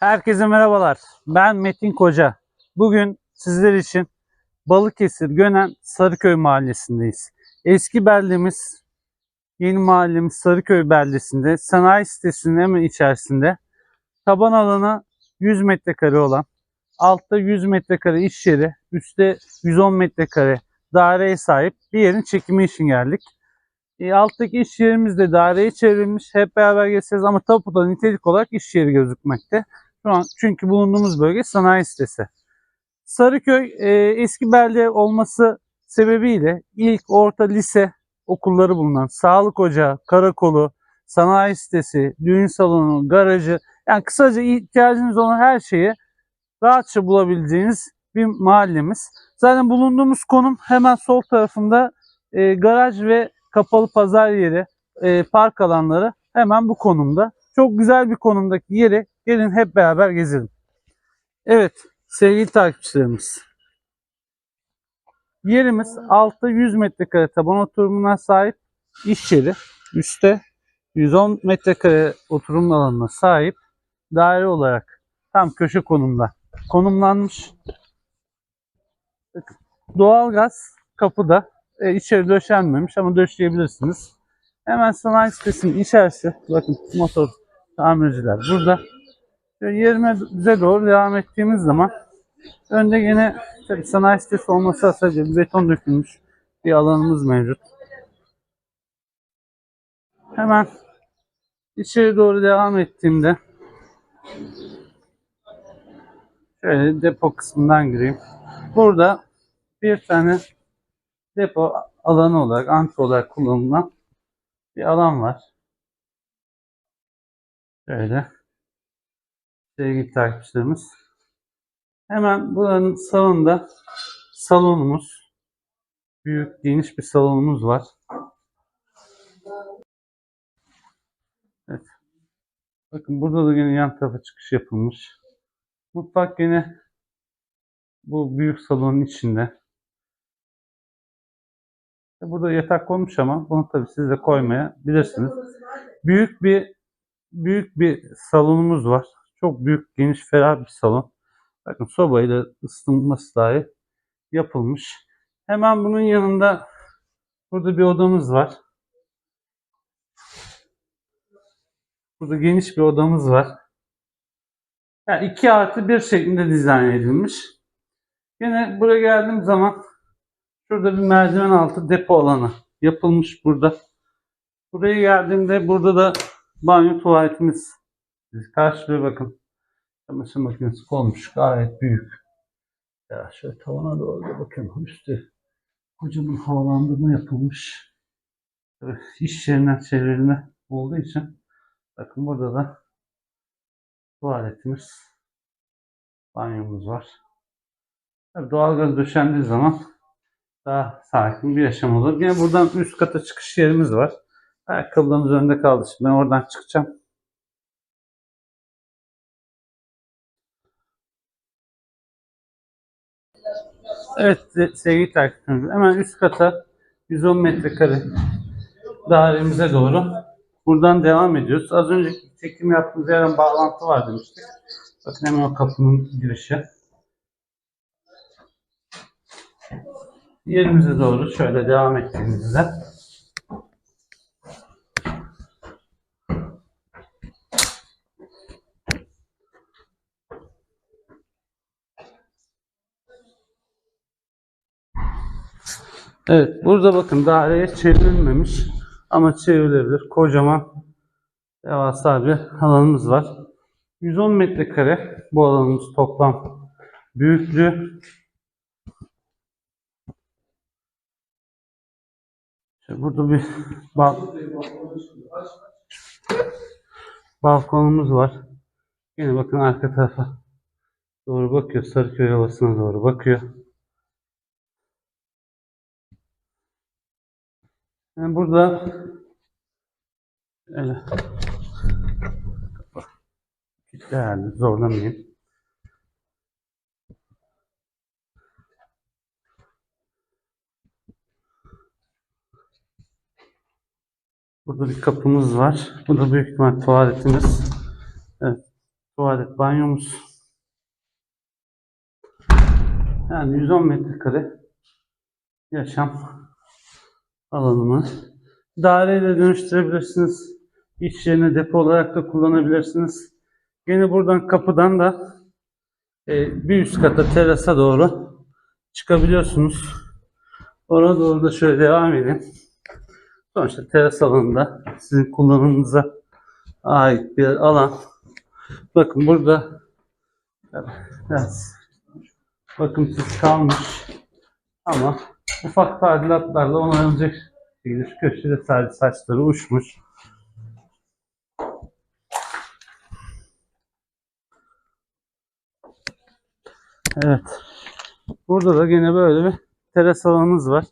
Herkese merhabalar. Ben Metin Koca. Bugün sizler için Balıkesir Gönen Sarıköy mahallesindeyiz. Eski beldemiz, yeni mahallemiz Sarıköy beldesinde, sanayi sitesinin hemen içerisinde taban alanı 100 metrekare olan, altta 100 metrekare iş yeri, üstte 110 metrekare daireye sahip bir yerin çekimi için geldik. E, alttaki iş yerimiz de daireye çevrilmiş. Hep beraber gezeceğiz ama tapuda nitelik olarak iş yeri gözükmekte. Şu an çünkü bulunduğumuz bölge sanayi sitesi. Sarıköy e, eski belde olması sebebiyle ilk orta lise okulları bulunan sağlık ocağı, karakolu, sanayi sitesi, düğün salonu, garajı yani kısaca ihtiyacınız olan her şeyi rahatça bulabileceğiniz bir mahallemiz. Zaten bulunduğumuz konum hemen sol tarafında e, garaj ve kapalı pazar yeri, e, park alanları hemen bu konumda. Çok güzel bir konumdaki yeri gelin hep beraber gezelim. Evet sevgili takipçilerimiz. Yerimiz altta 100 metrekare taban oturumuna sahip iş yeri. Üstte 110 metrekare oturum alanına sahip daire olarak tam köşe konumda konumlanmış. Doğalgaz kapıda e, içeri döşenmemiş ama döşeyebilirsiniz. Hemen sanayi sitesinin içerisi bakın motor tamirciler burada. Yerimize doğru devam ettiğimiz zaman önde yine tabii sanayi sitesi olmasa sadece beton dökülmüş bir alanımız mevcut. Hemen içeri doğru devam ettiğimde şöyle depo kısmından gireyim. Burada bir tane depo alanı olarak, antre olarak kullanılan bir alan var. Şöyle sevgili takipçilerimiz. Hemen buranın sağında salonumuz. Büyük, geniş bir salonumuz var. Evet. Bakın burada da yine yan tarafa çıkış yapılmış. Mutfak yine bu büyük salonun içinde. Burada yatak konmuş ama bunu tabii siz de koymayabilirsiniz. Büyük bir büyük bir salonumuz var. Çok büyük, geniş, ferah bir salon. Bakın sobayla ısıtılması dahi yapılmış. Hemen bunun yanında burada bir odamız var. Burada geniş bir odamız var. Yani iki artı bir şeklinde dizayn edilmiş. Yine buraya geldiğim zaman şurada bir merdiven altı depo alanı yapılmış burada. Buraya geldiğimde burada da banyo tuvaletimiz karşılıyor bakın. Çamaşır makinesi olmuş gayet büyük. Ya şöyle tavana doğru da bakın üstü kocaman havalandırma yapılmış. Tabii iş yerinden çevrilme olduğu için bakın burada da tuvaletimiz banyomuz var. Tabii doğalgaz döşendiği zaman daha sakin bir yaşam olur. Yine buradan üst kata çıkış yerimiz var. Ayakkabılarımız önde kaldı. Şimdi ben oradan çıkacağım. Evet se- sevgili takipçilerimiz hemen üst kata 110 metrekare dairemize doğru buradan devam ediyoruz. Az önce çekim yaptığımız yerden bağlantı var demiştik. Bakın hemen o kapının girişi. Yerimize doğru şöyle devam ettiğimizde Evet, burada bakın daireye çevrilmemiş ama çevrilebilir. Kocaman devasa bir alanımız var. 110 metrekare bu alanımız toplam büyüklüğü. Burada bir bal balkonumuz var. Yine bakın arka tarafa doğru bakıyor. Sarıköy havasına doğru bakıyor. Yani burada öyle yani zorlamayayım. Burada bir kapımız var. Bu da büyük ihtimal tuvaletimiz. Evet. tuvalet, banyomuz. Yani 110 metrekare yaşam alanımız. Daireyle dönüştürebilirsiniz. İş yerine depo olarak da kullanabilirsiniz. Yine buradan kapıdan da e, bir üst kata terasa doğru çıkabiliyorsunuz. Oraya doğru da şöyle devam edin. Sonuçta teras alanında sizin kullanımınıza ait bir alan. Bakın burada biraz bakımsız kalmış ama ufak tadilatlarla onarılacak şekilde şu köşede sadece saçları uçmuş. Evet. Burada da yine böyle bir teras alanımız var.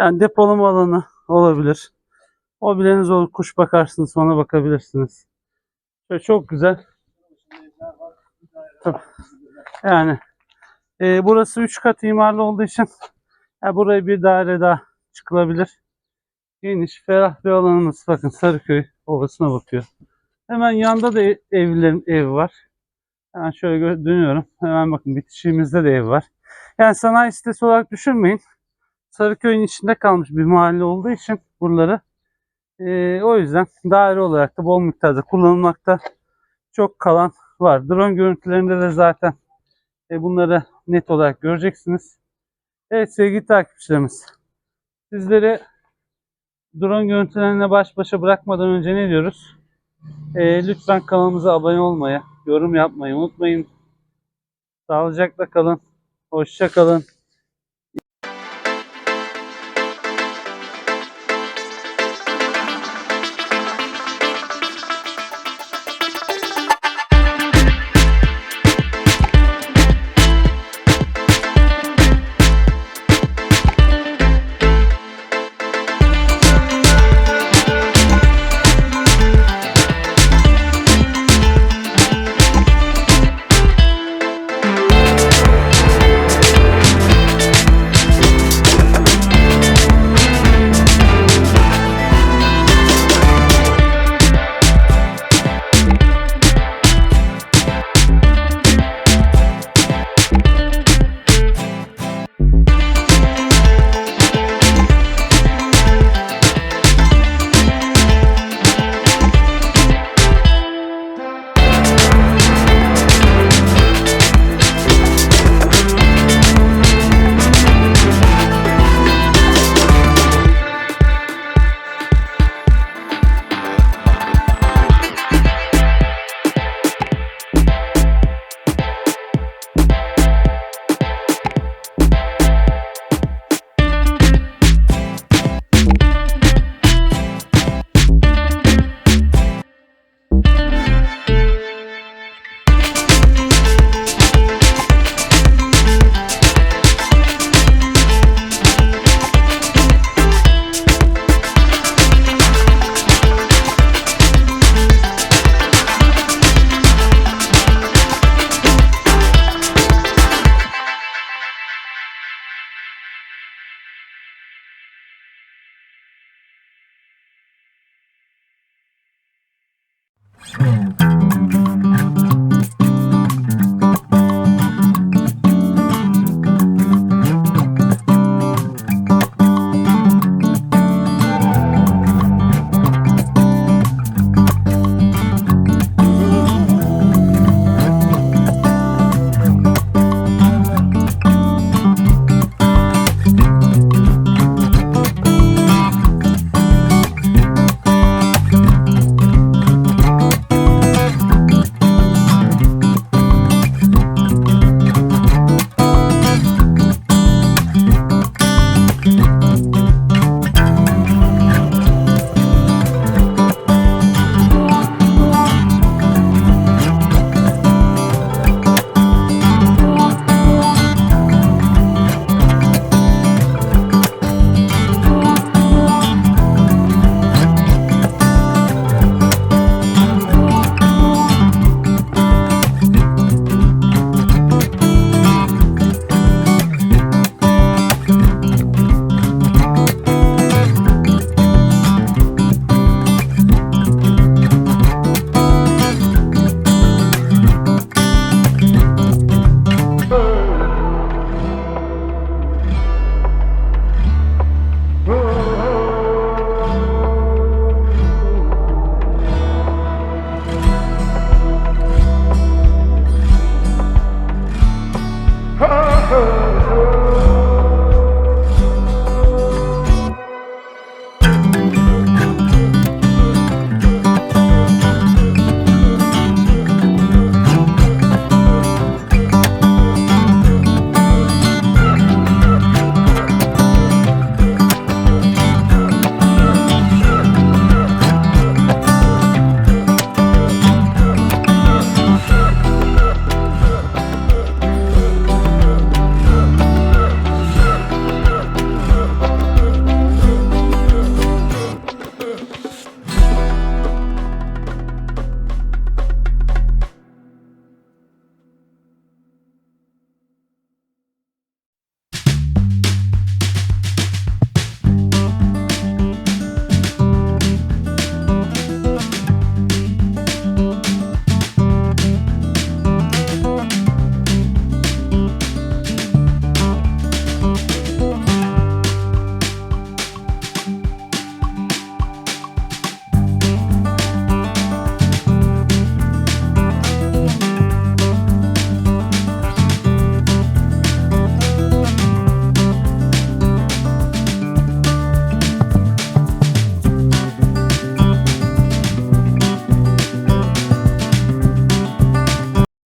Yani depolama alanı olabilir. Mobilyanız olur, kuş bakarsınız, ona bakabilirsiniz. Şöyle çok güzel. Yani e, burası 3 kat imarlı olduğu için ya buraya bir daire daha çıkılabilir. Geniş, ferah bir alanımız. Bakın Sarıköy Ovası'na bakıyor. Hemen yanda da ev- evlerin evi var. Hemen şöyle dönüyorum. Hemen bakın bitişiğimizde de ev var. Yani sanayi sitesi olarak düşünmeyin. Sarıköy'ün içinde kalmış bir mahalle olduğu için buraları ee, o yüzden daire olarak da bol miktarda kullanılmakta çok kalan var. Drone görüntülerinde de zaten e, bunları net olarak göreceksiniz. Evet sevgili takipçilerimiz. Sizleri drone görüntülerine baş başa bırakmadan önce ne diyoruz? E, lütfen kanalımıza abone olmayı, yorum yapmayı unutmayın. Sağlıcakla kalın. Hoşça kalın.